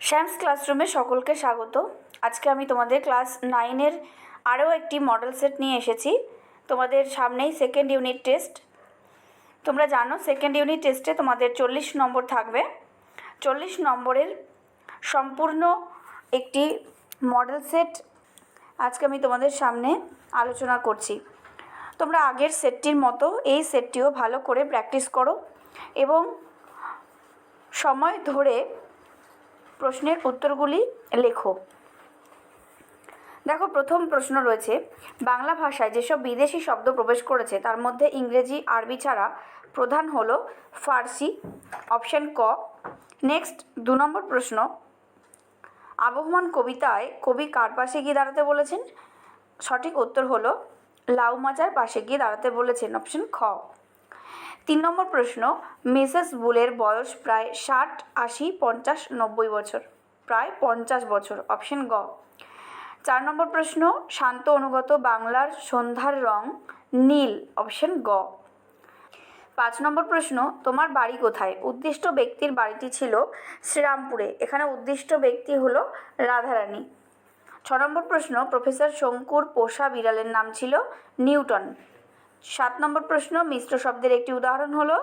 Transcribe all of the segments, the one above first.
শ্যামস ক্লাসরুমে সকলকে স্বাগত। আজকে আমি তোমাদের ক্লাস নাইনের আরও একটি মডেল সেট নিয়ে এসেছি। তোমাদের সামনেই সেকেন্ড ইউনিট টেস্ট তোমরা জানো সেকেন্ড ইউনিট টেস্টে তোমাদের চল্লিশ নম্বর থাকবে। চল্লিশ নম্বরের সম্পূর্ণ একটি মডেল সেট আজকে আমি তোমাদের সামনে আলোচনা করছি। তোমরা আগের সেটটির মতো এই সেটটিও ভালো করে প্র্যাকটিস করো এবং সময় ধরে প্রশ্নের উত্তরগুলি লেখো। দেখো, প্রথম প্রশ্ন রয়েছে, বাংলা ভাষায় যেসব বিদেশি শব্দ প্রবেশ করেছে, তার মধ্যে ইংরেজি, আরবি ছাড়া প্রধান হলো ফার্সি, অপশন ক। নেক্সট, দু নম্বর প্রশ্ন, আবহমান কবিতায় কবি কার পাশে গিয়ে দাঁড়াতে বলেছেন? সঠিক উত্তর হলো লাউ মাচার পাশে গিয়ে দাঁড়াতে বলেছেন, অপশন খ। তিন নম্বর প্রশ্ন, মিসেস বুলের বয়স প্রায় ষাট, আশি, পঞ্চাশ, নব্বই বছর। প্রায় পঞ্চাশ বছর, অপশন গ। চার নম্বর প্রশ্ন, শান্ত অনুগত বাংলার সন্ধ্যার রং নীল, অপশন গ। পাঁচ নম্বর প্রশ্ন, তোমার বাড়ি কোথায়? উদ্দিষ্ট ব্যক্তির বাড়িটি ছিল শ্রীরামপুরে, এখানে উদ্দিষ্ট ব্যক্তি হলো রাধারানী। ছ নম্বর প্রশ্ন, প্রফেসর শঙ্কুর পোষা বিড়ালের নাম ছিল নিউটন। সাত নম্বর প্রশ্ন, মিশ্র শব্দের একটি উদাহরণ হলো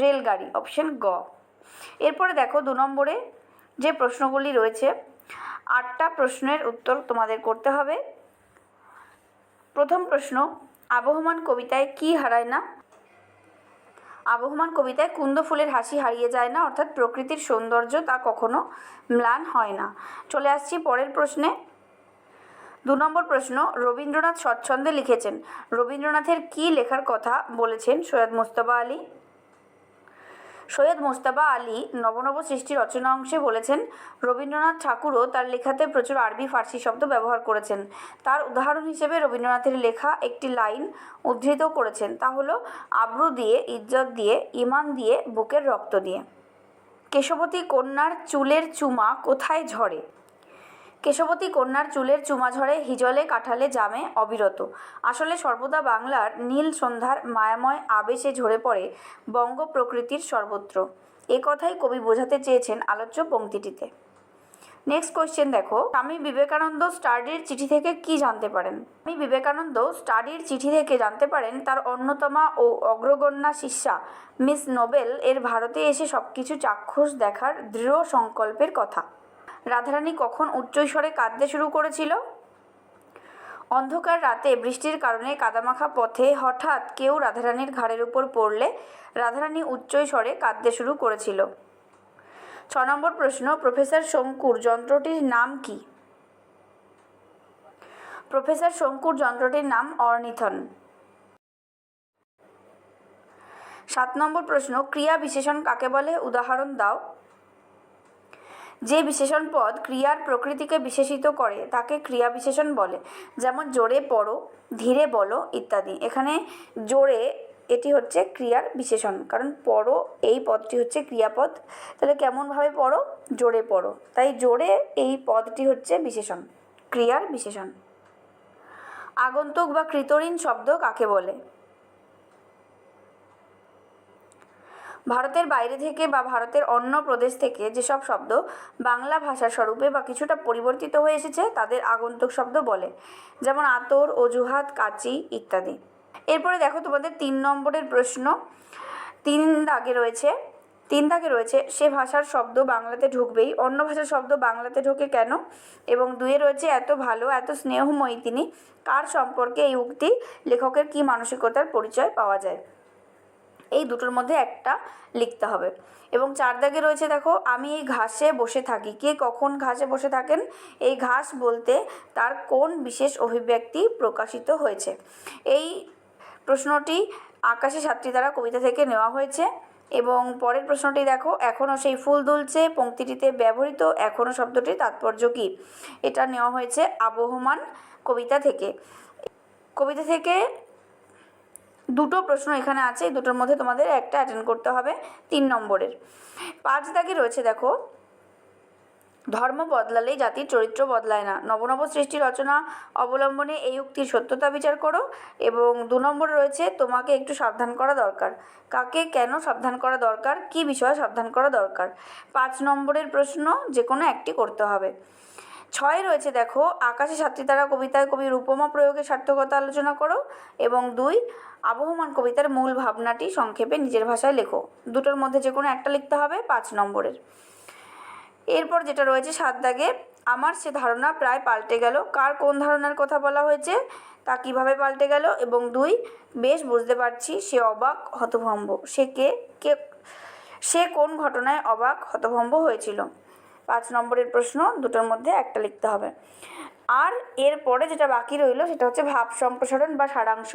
রেলগাড়ি অপশন গ। এরপরে দেখো দু নম্বরে যে প্রশ্নগুলি রয়েছে, আটটা প্রশ্নের উত্তর তোমাদের করতে হবে। প্রথম প্রশ্ন, আবহমান কবিতায় কি হারায় না? আবহমান কবিতায় কুন্দ ফুলের হাসি হারিয়ে যায় না, অর্থাৎ প্রকৃতির সৌন্দর্য তা কখনো ম্লান হয় না। চলে আসছি পরের প্রশ্নে। দু নম্বর প্রশ্ন, রবীন্দ্রনাথ স্বচ্ছন্দে লিখেছেন। রবীন্দ্রনাথের কি লেখার কথা বলেছেন সৈয়দ মোস্তফা আলী? সৈয়দ মোস্তফা আলী নবনব সৃষ্টি রচনা অংশে বলেছেন, রবীন্দ্রনাথ ঠাকুরও তার লেখাতে প্রচুর আরবি ফার্সি শব্দ ব্যবহার করেছেন। তার উদাহরণ হিসেবে রবীন্দ্রনাথের লেখা একটি লাইন উদ্ধৃত করেছেন। তা হলো, আব্রু দিয়ে, ইজ্জত দিয়ে ইমান দিয়ে, বুকের রক্ত দিয়ে। কেশবতী কন্যার চুলের চুমা কোথায় ঝরে? কেশবতী কন্যার চুলের চুমা ঝরে হিজলে কাঠালে জামে অবিরত। আসলে সর্বদা বাংলার নীল সন্ধ্যার মায়াময় আবেশে ঝরে পড়ে বঙ্গ প্রকৃতির সর্বত্র। এ কথাই কবি বোঝাতে চেয়েছেন আলোচ্য পংক্তিটিতে নেক্সট কোয়েশ্চেন দেখো। স্বামী বিবেকানন্দ স্টাডির চিঠি থেকে কি জানতে পারেন? স্বামী বিবেকানন্দ স্টাডির চিঠি থেকে জানতে পারেন তার অন্যতমা ও অগ্রগণ্যা শিষ্যা মিস নোবেল এর ভারতে এসে সব কিছু চাক্ষুষ দেখার দৃঢ় সংকল্পের কথা। রাধারানী কখন উচ্চৈস্বরে কাঁদতে শুরু করেছিল? অন্ধকার রাতে বৃষ্টির কারণে কাদামাখা পথে হঠাৎ কেউ রাধারানীর ঘাড়ের উপর পড়লে রাধারানী উচ্চৈস্বরে কাঁদতে শুরু করেছিল। ছ নম্বর প্রশ্ন, প্রফেসর শঙ্কুর যন্ত্রটির নাম কি? প্রফেসর শঙ্কুর যন্ত্রটির নাম অর্নিথন। সাত নম্বর প্রশ্ন, ক্রিয়া বিশেষণ কাকে বলে? উদাহরণ দাও। যে বিশেষণ পদ ক্রিয়ার প্রকৃতিকে বিশেষিত করে, তাকে ক্রিয়া বিশেষণ বলে। যেমন জোরে পড়ো, ধীরে বলো ইত্যাদি। এখানে জোরে এটি হচ্ছে ক্রিয়ার বিশেষণ। কারণ পড়ো, এই পদটি হচ্ছে ক্রিয়াপদ। তাহলে কেমনভাবে পড়ো? জোরে পড়ো। তাই জোরে এই পদটি হচ্ছে বিশেষণ, ক্রিয়ার বিশেষণ। আগন্তুক বা কৃতঋণ শব্দ কাকে বলে? ভারতের বাইরে থেকে বা ভারতের অন্য প্রদেশ থেকে যেসব শব্দ বাংলা ভাষার স্বরূপে বা কিছুটা পরিবর্তিত হয়ে এসেছে, তাদের আগন্তুক শব্দ বলে। যেমন আতর, অজুহাত, কাচি ইত্যাদি। এরপরে দেখো তোমাদের তিন নম্বরের প্রশ্ন। তিন দাগে রয়েছে, তিন দাগে রয়েছে, সে ভাষার শব্দ বাংলাতে ঢুকবেই, অন্য ভাষার শব্দ বাংলাতে ঢোকে কেন? এবং দুয়ে রয়েছে, এত ভালো, এত স্নেহময়ী তিনি, কার সম্পর্কে এই উক্তি লেখকের কী মানসিকতার পরিচয় পাওয়া যায়? এই দুটোর মধ্যে একটা লিখতে হবে। এবং চার দাগে রয়েছে দেখো, আমি এই ঘাসে বসে থাকি। কে কখন ঘাসে বসে থাকেন? এই ঘাস বলতে তার কোন বিশেষ অভিব্যক্তি প্রকাশিত হয়েছে? এই প্রশ্নটি আকাশে সাতটি দ্বারা কবিতা থেকে নেওয়া হয়েছে। এবং পরের প্রশ্নটি দেখো, এখনও সেই ফুল দুলছে, পংক্তিটিতে ব্যবহৃত, এখনও শব্দটির তাৎপর্য কী? এটা নেওয়া হয়েছে আবহমান কবিতা থেকে। কবিতা থেকে দুটো প্রশ্ন এখানে আছে, এই দুটোর মধ্যে তোমাদের একটা অ্যাটেন্ড করতে হবে, তিন নম্বরের। পাঁচ দাগে রয়েছে দেখো, ধর্ম বদলালেই জাতির চরিত্র বদলায় না। নবনব সৃষ্টি রচনা অবলম্বনে এই উক্তির সত্যতা বিচার করো এবং দু নম্বরে রয়েছে, তোমাকে একটু সাবধান করা দরকার। কাকে কেন সাবধান করা দরকার? কি বিষয়ে সাবধান করা দরকার? পাঁচ নম্বরের প্রশ্ন যে কোনো একটি করতে হবে। ছয় রয়েছে, দেখো। আকাশে সাতটি তারা, কবিতায় কবির উপমা প্রয়োগের সার্থকতা আলোচনা করো। এবং দুই, আবহমান কবিতার মূল ভাবনাটি সংক্ষেপে নিজের ভাষায় লেখো। দুটোর মধ্যে যে কোনো একটা লিখতে হবে পাঁচ নম্বরের। এরপর যেটা রয়েছে সাত দাগে, আমার সে ধারণা প্রায় পাল্টে গেল। কার কোন ধারণার কথা বলা হয়েছে, তা কীভাবে পাল্টে গেল? এবং দুই, বেশ বুঝতে পারছি সে অবাক, হতভম্ব। সে কে কে, সে কোন ঘটনায় অবাক, হতভম্ব হয়েছিল? পাঁচ নম্বরের প্রশ্ন, দুটোর মধ্যে একটা লিখতে হবে। আর এরপরে যেটা বাকি রইল, সেটা হচ্ছে ভাব সম্প্রসারণ বা সারাংশ।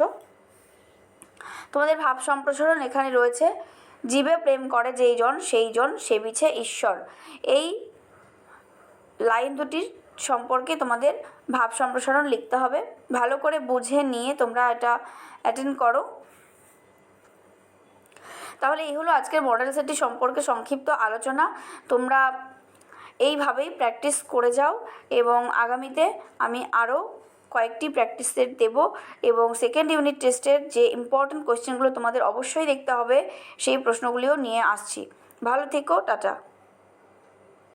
তোমাদের ভাব সম্প্রসারণ এখানে রয়েছে, জীবে প্রেম করে যেই জন, সেই জন সে বিছে ঈশ্বর। এই লাইন দুটির সম্পর্কে তোমাদের ভাব সম্প্রসারণ লিখতে হবে। ভালো করে বুঝে নিয়ে তোমরা এটা অ্যাটেন্ড করো। তাহলে এই হলো আজকের মডেল সেটটি সম্পর্কে সংক্ষিপ্ত আলোচনা। তোমরা এইভাবেই প্র্যাকটিস করে যাও এবং আগামীতে আমি আরও কয়েকটি প্র্যাকটিস সেট দেবো এবং সেকেন্ড ইউনিট টেস্টের যে ইম্পর্ট্যান্ট কোয়েশ্চেনগুলো তোমাদের অবশ্যই দেখতে হবে, সেই প্রশ্নগুলিও নিয়ে আসছি। ভালো থেকো, টাটা।